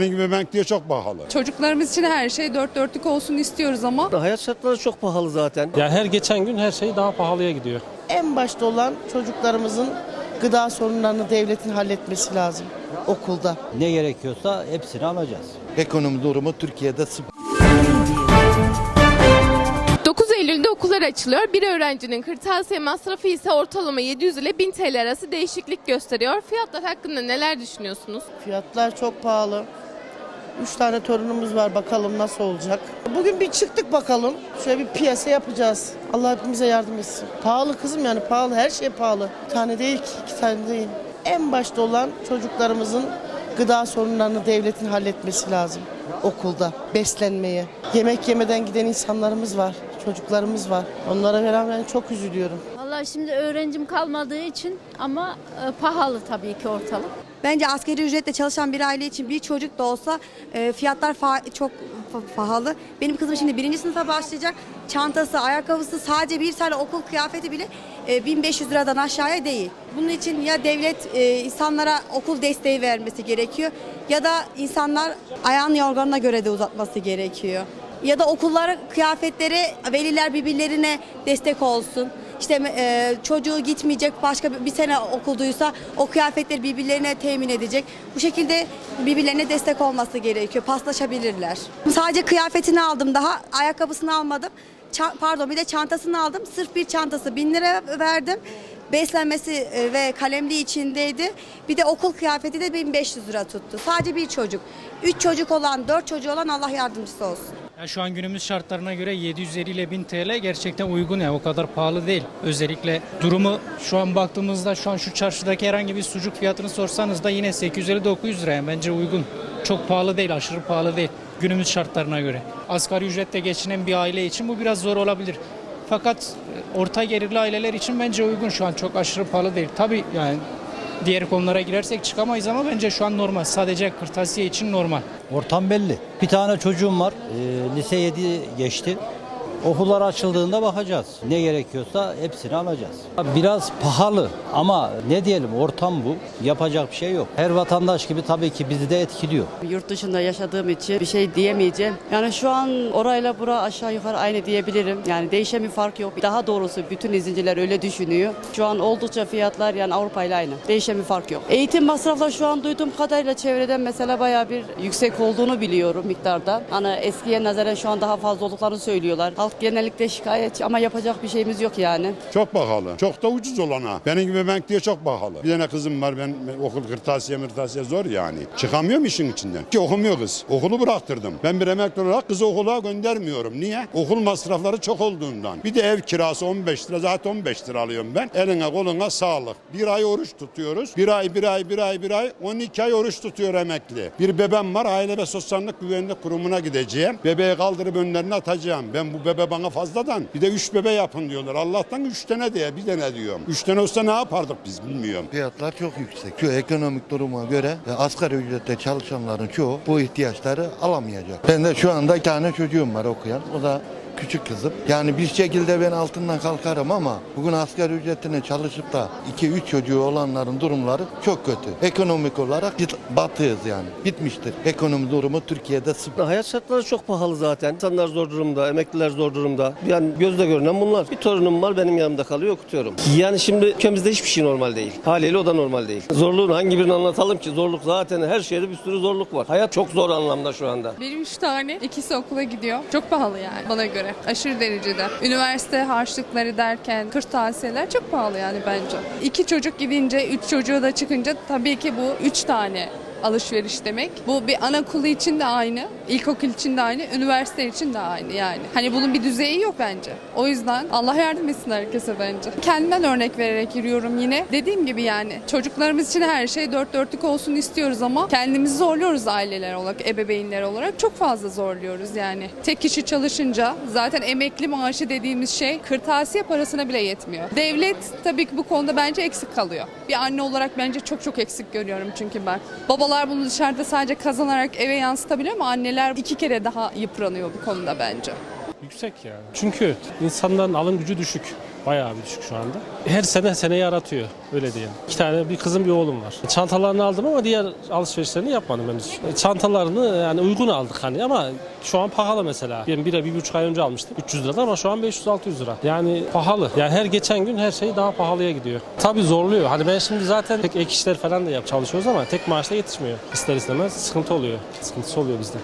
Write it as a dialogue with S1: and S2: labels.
S1: Benim gibi emekliye çok pahalı.
S2: Çocuklarımız için her şey dört dörtlük olsun istiyoruz ama
S3: Hayat şartları çok pahalı zaten.
S4: Ya her geçen gün her şey daha pahalıya gidiyor.
S5: En başta olan çocuklarımızın gıda sorunlarını devletin halletmesi lazım okulda.
S6: Ne gerekiyorsa hepsini alacağız.
S7: Ekonomi durumu Türkiye'de sıfır.
S8: 9 Eylül'de okullar açılıyor. Bir öğrencinin kırtasiye masrafı ise ortalama 700 ile 1000 TL arası değişiklik gösteriyor. Fiyatlar hakkında neler düşünüyorsunuz?
S5: Fiyatlar çok pahalı. Üç tane torunumuz var bakalım nasıl olacak. Bugün bir çıktık bakalım. Şöyle bir piyasa yapacağız. Allah hepimize yardım etsin. Pahalı kızım yani pahalı. Her şey pahalı. Bir tane değil ki iki tane değil. En başta olan çocuklarımızın gıda sorunlarını devletin halletmesi lazım okulda. Beslenmeye. Yemek yemeden giden insanlarımız var. Çocuklarımız var. Onlara ben çok üzülüyorum.
S9: Vallahi şimdi öğrencim kalmadığı için ama e, pahalı tabii ki ortalık.
S10: Bence asgari ücretle çalışan bir aile için bir çocuk da olsa e, fiyatlar çok pahalı. Benim kızım şimdi birinci sınıfa başlayacak. Çantası, ayakkabısı sadece bir tane okul kıyafeti bile e, 1500 liradan aşağıya değil. Bunun için ya devlet e, insanlara okul desteği vermesi gerekiyor ya da insanlar ayağın yorganına göre de uzatması gerekiyor. Ya da okullara kıyafetleri veliler birbirlerine destek olsun. İşte e, çocuğu gitmeyecek başka bir, sene okulduysa o kıyafetleri birbirlerine temin edecek. Bu şekilde birbirlerine destek olması gerekiyor. Paslaşabilirler. Sadece kıyafetini aldım daha ayakkabısını almadım. Ça- pardon bir de çantasını aldım. Sırf bir çantası 1000 lira verdim. Beslenmesi e, ve kalemli içindeydi. Bir de okul kıyafeti de 1500 lira tuttu. Sadece bir çocuk. 3 çocuk olan, 4 çocuğu olan Allah yardımcısı olsun.
S4: Ya şu an günümüz şartlarına göre 750 ile 1000 TL gerçekten uygun ya o kadar pahalı değil. Özellikle durumu şu an baktığımızda şu an şu çarşıdaki herhangi bir sucuk fiyatını sorsanız da yine 850-900 liraya bence uygun. Çok pahalı değil, aşırı pahalı değil günümüz şartlarına göre. Asgari ücretle geçinen bir aile için bu biraz zor olabilir. Fakat e, orta gelirli aileler için bence uygun şu an çok aşırı pahalı değil. Tabii yani diğer konulara girersek çıkamayız ama bence şu an normal. Sadece kırtasiye için normal.
S6: Ortam belli. Bir tane çocuğum var. e, lise 7 geçti. Okullar açıldığında bakacağız. Ne gerekiyorsa hepsini alacağız. Biraz pahalı ama ne diyelim ortam bu. Yapacak bir şey yok. Her vatandaş gibi tabii ki bizi de etkiliyor.
S11: Yurt dışında yaşadığım için bir şey diyemeyeceğim. Yani şu an orayla bura aşağı yukarı aynı diyebilirim. Yani değişen bir fark yok. Daha doğrusu bütün izleyiciler öyle düşünüyor. Şu an oldukça fiyatlar yani Avrupa ile aynı. Değişen bir fark yok. Eğitim masrafları şu an duyduğum kadarıyla çevreden mesela bayağı bir yüksek olduğunu biliyorum miktarda. Hani eskiye nazaran şu an daha fazla olduklarını söylüyorlar. Halk genellikle şikayetçi ama yapacak bir şeyimiz yok yani.
S1: Çok pahalı. Çok da ucuz olana. Benim gibi emekliye çok pahalı. Bir tane kızım var ben okul kırtasiye mırtasiye zor yani. Çıkamıyorum işin içinden. Ki okumuyor kız. Okulu bıraktırdım. Ben bir emekli olarak kızı okula göndermiyorum. Niye? Okul masrafları çok olduğundan. Bir de ev kirası 15 lira. Zaten 15 lira alıyorum ben. Eline koluna sağlık. Bir ay oruç tutuyoruz. Bir ay, bir ay, bir ay, bir ay. 12 ay oruç tutuyor emekli. Bir bebem var. Aile ve Sosyallik Güvenlik Kurumu'na gideceğim. Bebeği kaldırıp önlerine atacağım. Ben bu bebe bana fazladan. Bir de 3 bebe yapın diyorlar. Allah'tan 3 tane diye bir tane diyorum. 3 tane olsa ne yapardık biz bilmiyorum.
S7: Fiyatlar çok yüksek. Şu ekonomik duruma göre e, asgari ücretle çalışanların çoğu bu ihtiyaçları alamayacak. Ben de şu anda bir tane çocuğum var okuyan. O da küçük kızım. Yani bir şekilde ben altından kalkarım ama bugün asgari ücretine çalışıp da 2-3 çocuğu olanların durumları çok kötü. Ekonomik olarak batığız yani. Bitmiştir. Ekonomi durumu Türkiye'de sıfır.
S3: Hayat şartları çok pahalı zaten. İnsanlar zor durumda, emekliler zor durumda. Yani gözle görünen bunlar. Bir torunum var benim yanımda kalıyor okutuyorum. Yani şimdi ülkemizde hiçbir şey normal değil. Haliyle o da normal değil. Zorluğun hangi birini anlatalım ki? Zorluk zaten her şeyde bir sürü zorluk var. Hayat çok zor anlamda şu anda.
S2: benim üç tane ikisi okula gidiyor. Çok pahalı yani bana göre. Aşırı derecede. Üniversite harçlıkları derken kırtasiyeler çok pahalı yani bence. İki çocuk gidince, üç çocuğu da çıkınca tabii ki bu üç tane alışveriş demek. Bu bir anaokulu için de aynı, ilkokul için de aynı, üniversite için de aynı yani. Hani bunun bir düzeyi yok bence. O yüzden Allah yardım etsin herkese bence. Kendimden örnek vererek yürüyorum yine. Dediğim gibi yani çocuklarımız için her şey dört dörtlük olsun istiyoruz ama kendimizi zorluyoruz aileler olarak, ebeveynler olarak. Çok fazla zorluyoruz yani. Tek kişi çalışınca zaten emekli maaşı dediğimiz şey kırtasiye parasına bile yetmiyor. Devlet tabii ki bu konuda bence eksik kalıyor. Bir anne olarak bence çok çok eksik görüyorum çünkü ben. Babalar bunu dışarıda sadece kazanarak eve yansıtabiliyor ama anneler iki kere daha yıpranıyor bu konuda bence.
S4: Yüksek ya. Çünkü insanların alım gücü düşük.
S12: Bayağı bir düşük şu anda. Her sene sene yaratıyor. Öyle diyelim. İki tane bir kızım bir oğlum var. Çantalarını aldım ama diğer alışverişlerini yapmadım henüz. Çantalarını yani uygun aldık hani ama şu an pahalı mesela. Ben bir, bir buçuk ay önce almıştım. 300 liradan ama şu an 500-600 lira. Yani pahalı. Yani her geçen gün her şey daha pahalıya gidiyor. Tabii zorluyor. Hani ben şimdi zaten tek ek işler falan da yap çalışıyoruz ama tek maaşla yetişmiyor. İster istemez sıkıntı oluyor. Sıkıntısı oluyor bizde.